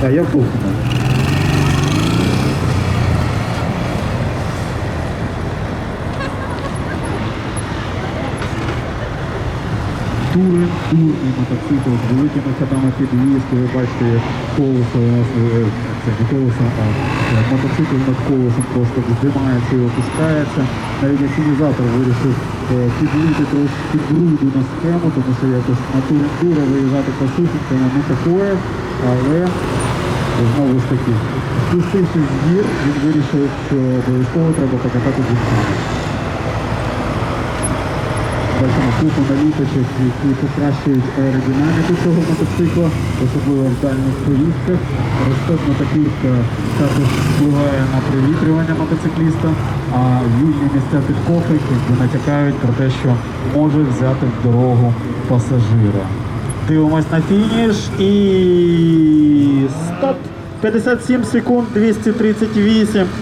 А я Тухмі. Тури, турний мотоцикл з великими ходами підвізки. Ви бачите, колесо у нас е, це не колесо, а е, мотоцикл над колесом просто здимається і опускається. Навіть асінізатор вирішив е, підлити трошки груду на схему, тому що якось на тур тура виїжджати по сухенькому не такое, але знову ж таки, спустившись з гір, він вирішив, що обов'язково треба покатати дівчину. Бачимо купу наліточок, які покращують аеродинаміку цього мотоцикла, особливо в дальніх поїздках. Розтопна таківка також впливає на привітрювання мотоцикліста, а вільні місця під кофик натякають про те, що може взяти в дорогу пасажира. Дивимось на фініш і стоп! 57 секунд 238.